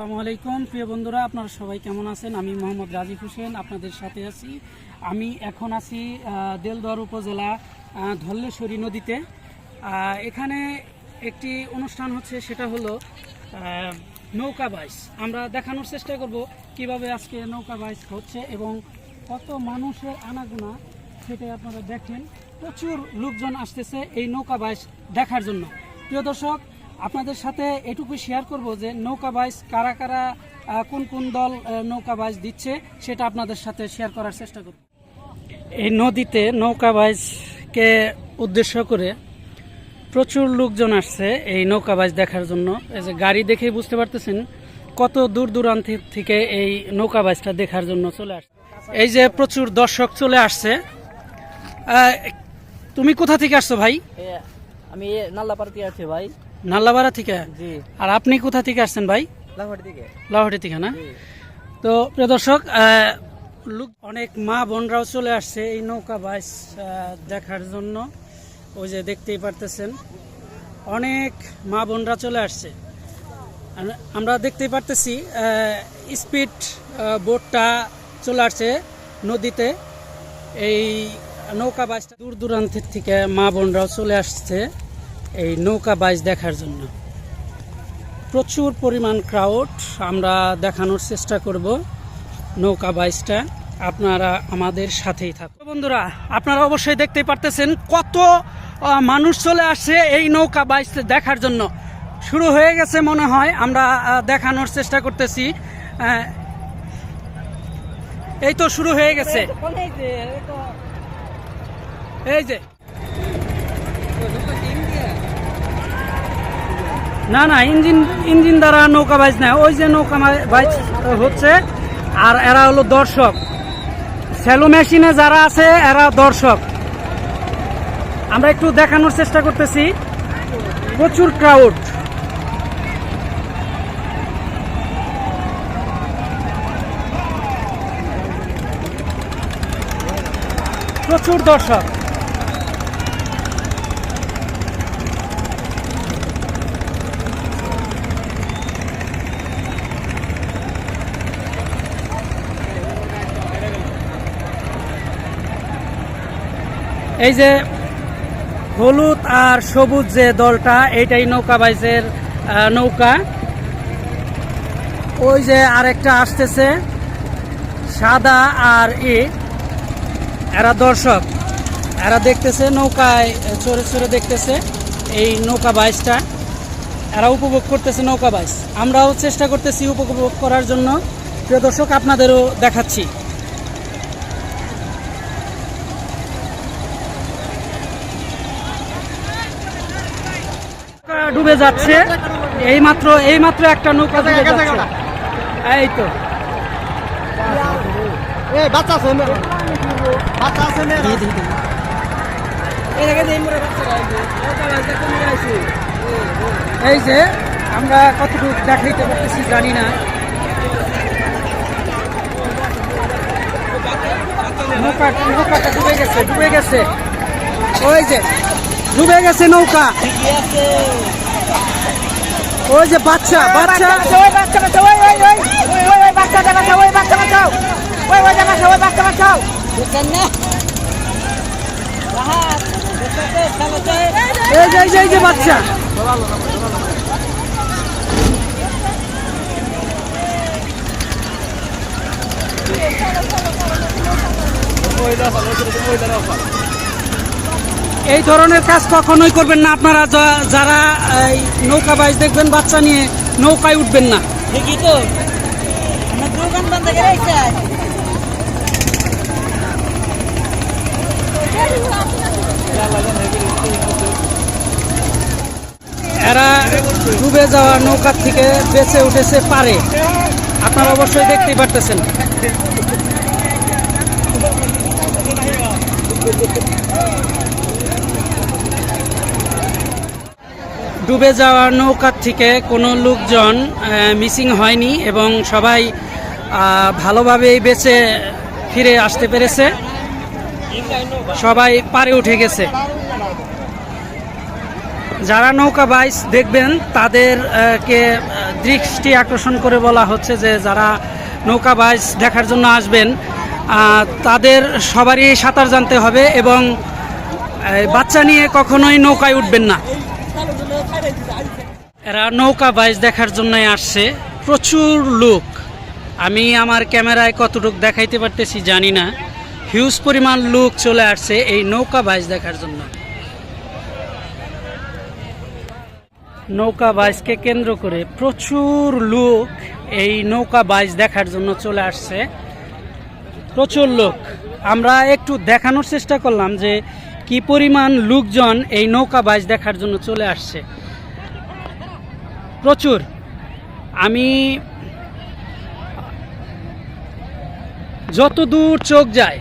আসসালামু আলাইকুম। প্রিয় বন্ধুরা, আপনারা সবাই কেমন আছেন? আমি মোহাম্মদ রাজিফ হোসেন, আপনাদের সাথে আছি। আমি এখন আছি দেলদর উপজেলা ধল্লেশ্বরী নদীতে। এখানে একটি অনুষ্ঠান হচ্ছে, সেটা হলো নৌকা বাইস। আমরা দেখানোর চেষ্টা করব কীভাবে আজকে নৌকা বাইস হচ্ছে এবং কত মানুষের আনাগোনা সেটাই আপনারা দেখেন। প্রচুর লোকজন আসতেছে এই নৌকা বাইস দেখার জন্য। প্রিয় দর্শক আপনাদের সাথে এটুকু শেয়ার করব যে নৌকা বাইস কারা কারা কোন কোন দল নৌকা বাইস দিচ্ছে সেটা আপনাদের সাথে শেয়ার করার চেষ্টা করব। এই নদীতে নৌকা বাইসকে উদ্দেশ্য করে প্রচুর লোকজন আসছে এই নৌকা বাইস দেখার জন্য। এই যে গাড়ি দেখেই বুঝতে পারতেছেন কত দূর দূরান্ত থেকে এই নৌকা বাইসটা দেখার জন্য চলে আসছে। এই যে প্রচুর দর্শক চলে আসছে। তুমি কোথা থেকে আসছো ভাই? আমি নাল্লাপাড়াতে আছি ভাই। নাল্লাবাড়া থেকে? জি। আর আপনি কোথা থেকে আসছেন ভাই? লাহোরি থেকে। না? তো প্রিয় দর্শক লোক অনেক মা বোনরাও চলে আসছে এই নৌকা বাইস দেখার জন্য। ওই যে দেখতেই পারতেছেন অনেক মা বোনরা চলে আসছে। আমরা দেখতেই পারতেছি স্পিড বোটটা চলে আসছে নদীতে। এই নৌকা বাইসটা দূর দূরান্তের থেকে মা বোনরাও চলে আসছে। এই নৌকা বাইজ দেখার জন্য। প্রচুর পরিমাণ ক্রাউড আমরা দেখানোর চেষ্টা করব নৌকা বাইজটা আপনারা আমাদের সাথেই থাকুন। বন্ধুরা আপনারা অবশ্যই দেখতে পারতেছেন কত মানুষ চলে আসছে এই নৌকা বাইস দেখার জন্য। শুরু হয়ে গেছে মনে হয় আমরা দেখানোর চেষ্টা করতেছি। এই তো শুরু হয়ে গেছে। এই যে না না, ইঞ্জিন ইঞ্জিন দ্বারা নৌকা বাইজ না ওই যে নৌকা বাইজ হচ্ছে, আর এরা হলো দর্শক। স্যালো মেশিনে যারা আছে, এরা দর্শক। আমরা একটু দেখানোর চেষ্টা করতেছি। প্রচুর ক্রাউড প্রচুর দর্শক। এই যে হলুদ আর সবুজ যে দলটা এইটাই নৌকা বাইজের নৌকা। ওই যে আরেকটা আসতেছে, সাদা আর এ এরা দর্শক, এরা দেখতেছে, নৌকায় চড়ে চড়ে দেখতেছে এই নৌকা বাইসটা এরা উপভোগ করতেছে নৌকা বাইস আমরাও চেষ্টা করতেছি উপভোগ করার জন্য। প্রিয় দর্শক, আপনাদেরও দেখাচ্ছি। ডুবে যাচ্ছে। এই মাত্র এই মাত্র একটা নৌকা ডুবে যাচ্ছে। এই তো। বাচ্চা আছে বাচ্চা আছে। এই যে আমরা কতটুকু দেখাইতে পারতেছি জানি না। নৌকা নৌকাটা ডুবে গেছে ডুবে গেছে। ওই যে ডুবে গেছে নৌকা। ওই যে বাচ্চা বাচ্চা। ওই বাচ্চা বাচ্চা ওই ওই ওই ওই ওই ওই বাচ্চা বাচ্চা ওই বাচ্চা বাচ্চা। ওই ওই বাচ্চা ওই বাচ্চা বাচ্চা। না এই যে এই যে এই যে বাচ্চা। এই ধরনের কাজ কখনোই করবেন না। আপনারা যারা এই নৌকা বাইজ দেখবেন বাচ্চা নিয়ে নৌকায় উঠবেন না। ঠিকই তো। দোকান বন্ধ করে এরা ডুবে যাওয়া নৌকার থেকে বেঁচে উঠেছে পারে। আপনারা অবশ্যই দেখতেই পারতেছেন। ডুবে যাওয়া নৌকার থেকে কোনো লোকজন মিসিং হয়নি এবং সবাই ভালোভাবেই বেঁচে ফিরে আসতে পেরেছে। সবাই পারে উঠে গেছে। যারা নৌকা বাইস দেখবেন তাদের আহ, কে আহ, দৃষ্টি আকর্ষণ করে বলা হচ্ছে যে যারা নৌকা বাইচ দেখার জন্য আসবেন তাদের সবারই সাঁতার জানতে হবে এবং বাচ্চা নিয়ে কখনোই নৌকায় উঠবেন না। এরা নৌকা বাইজ দেখার জন্যই আসছে। প্রচুর লোক। আমি আমার ক্যামেরায় কতটুকু দেখাইতে পারতেছি জানি না। হিউজ পরিমাণ লোক চলে আসছে এই নৌকা বাইজ দেখার জন্য। নৌকা বাইজকে কেন্দ্র করে প্রচুর লোক এই নৌকা বাইজ দেখার জন্য চলে আসছে। প্রচুর লোক। আমরা একটু দেখানোর চেষ্টা করলাম যে কি পরিমাণ লোকজন এই নৌকা বাইজ দেখার জন্য চলে আসছে। প্রচুর। আমি যত দূর চোখ যায়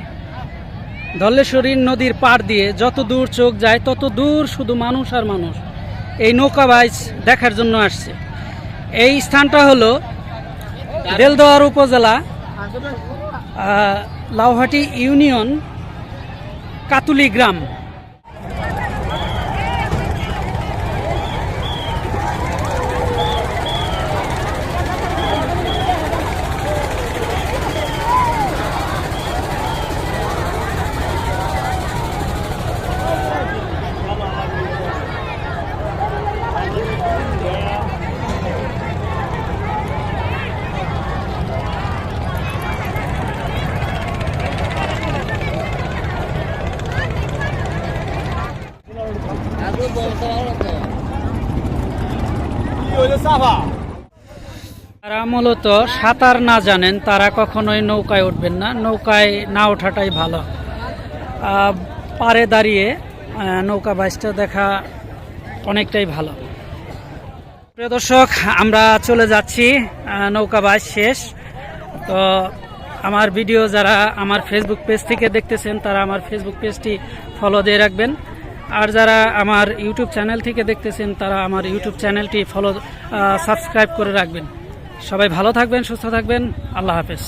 ধলেশ্বরী নদীর পাড় দিয়ে যত দূর চোখ যায়, তত দূর শুধু মানুষ আর মানুষ এই নৌকা বাইচ দেখার জন্য আসছে। এই স্থানটা হলো বেলদোয়ার উপজেলা লাউহাটি ইউনিয়ন কাতুলি গ্রাম। যারা মূলত সাঁতার না জানেন, তারা কখনোই নৌকায় উঠবেন না। নৌকায় না ওঠাটাই ভালো। পাড়ে দাঁড়িয়ে নৌকা বাইচটা দেখা অনেকটাই ভালো। প্রিয় দর্শক, আমরা চলে যাচ্ছি নৌকা বাইচ শেষ। তো আমার ভিডিও যারা আমার ফেসবুক পেজ থেকে দেখতেছেন, তারা আমার ফেসবুক পেজটি ফলো দিয়ে রাখবেন। আর যারা আমার ইউটিউব চ্যানেল থেকে দেখতেছেন, তারা আমার ইউটিউব চ্যানেলটি ফলো সাবস্ক্রাইব করে রাখবেন। সবাই ভালো থাকবেন, সুস্থ থাকবেন। আল্লাহ হাফেজ।